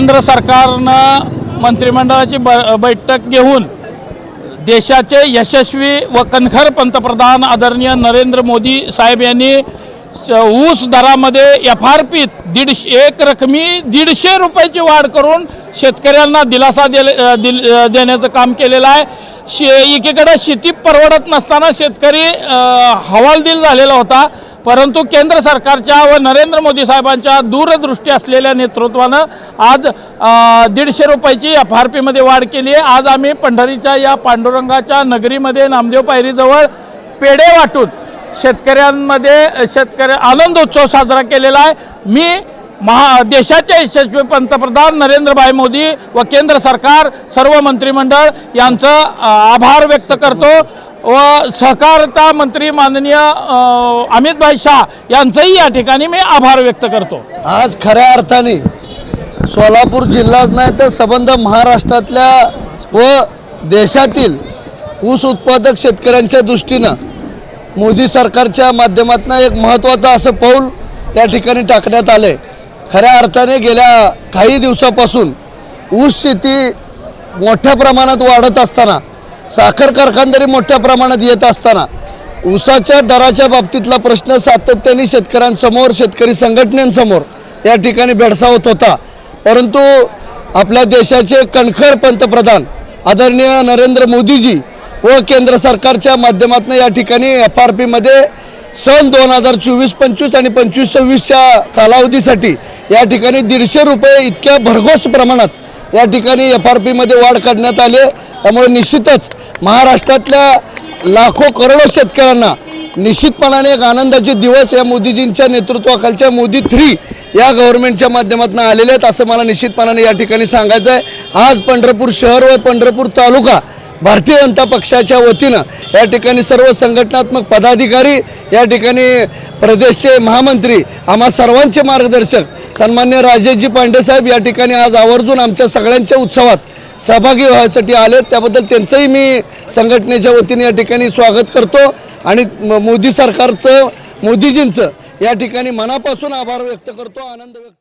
केंद्र सरकारनं मंत्रिमंडळाची ब बैठक घेऊन देशाचे यशस्वी व कणखर पंतप्रधान आदरणीय नरेंद्र मोदी साहेब यांनी ऊस दरामध्ये एफ आर पीत दीडशे एक रकमी दीडशे रुपयाची वाढ करून शेतकऱ्यांना दिलासा दिले दिल देण्याचं काम केलेलं आहे. शे एकीकडे शेती परवडत नसताना शेतकरी हवालदिल झालेला होता. परंतु केंद्र सरकारच्या व नरेंद्र मोदी साहेबांच्या दूरदृष्टी असलेल्या नेतृत्वानं आज दीडशे रुपयाची एफ आर पीमध्ये वाढ केली आहे. आज आम्ही पंढरीच्या या पांडुरंगाच्या नगरीमध्ये नामदेव पायरीजवळ पेढे वाटून शेतकऱ्यांमध्ये शेतकरी आनंद उत्सव साजरा केलेला आहे. मी महा देशाचे यशस्वी पंतप्रधान नरेंद्रभाई मोदी व केंद्र सरकार सर्व मंत्रिमंडळ यांचं आभार व्यक्त करतो. व सहकारता मंत्री माननीय अमित अमितभाई शाह यांचंही या ठिकाणी मी आभार व्यक्त करतो. आज खऱ्या अर्थाने सोलापूर जिल्हाच नाही तर संबंध महाराष्ट्रातल्या व देशातील ऊस उत्पादक शेतकऱ्यांच्या दृष्टीनं मोदी सरकारच्या माध्यमातून एक महत्त्वाचं असं पाऊल या ठिकाणी टाकण्यात आलं आहे खऱ्या अर्थाने गेल्या काही दिवसापासून ऊस शेती मोठ्या प्रमाणात वाढत असताना साखर कारखानदारी मोठ्या प्रमाणात येत असताना ऊसाच्या दराच्या बाबतीतला प्रश्न सातत्याने शेतकऱ्यांसमोर शेतकरी संघटनेसमोर या ठिकाणी भेडसावत होता. परंतु आपल्या देशाचे कणखर पंतप्रधान आदरणीय नरेंद्र मोदीजी व केंद्र सरकारच्या माध्यमातून या ठिकाणी एफ आर पीमध्ये सन दोन हजार चोवीस पंचवीस आणि पंचवीस सव्वीसच्या कालावधीसाठी या ठिकाणी दीडशे रुपये इतक्या भरघोस प्रमाणात या ठिकाणी एफ आर पीमध्ये वाढ करण्यात आली आहे. त्यामुळे निश्चितच महाराष्ट्रातल्या लाखो करोडो शेतकऱ्यांना निश्चितपणाने एक आनंदाचे दिवस या मोदीजींच्या नेतृत्वाखालच्या मोदी थ्री या गव्हर्नमेंटच्या माध्यमातून आलेले आहेत असं मला निश्चितपणाने या ठिकाणी सांगायचं आहे आज पंढरपूर शहर व पंढरपूर तालुका भारतीय जनता पक्षाच्या वतीनं या ठिकाणी सर्व संघटनात्मक पदाधिकारी या ठिकाणी प्रदेशचे महामंत्री आम्हा सर्वांचे मार्गदर्शक सन्मान्य राजेशजी पांडेसाहेब या ठिकाणी आज आवर्जून आमच्या सगळ्यांच्या उत्सवात सहभागी व्हायसाठी आले. त्याबद्दल त्यांचंही मी संघटनेच्या वतीने या ठिकाणी स्वागत करतो. आणि मोदी सरकारचं मोदीजींचं या ठिकाणी मनापासून आभार व्यक्त करतो. आनंद व्यक्त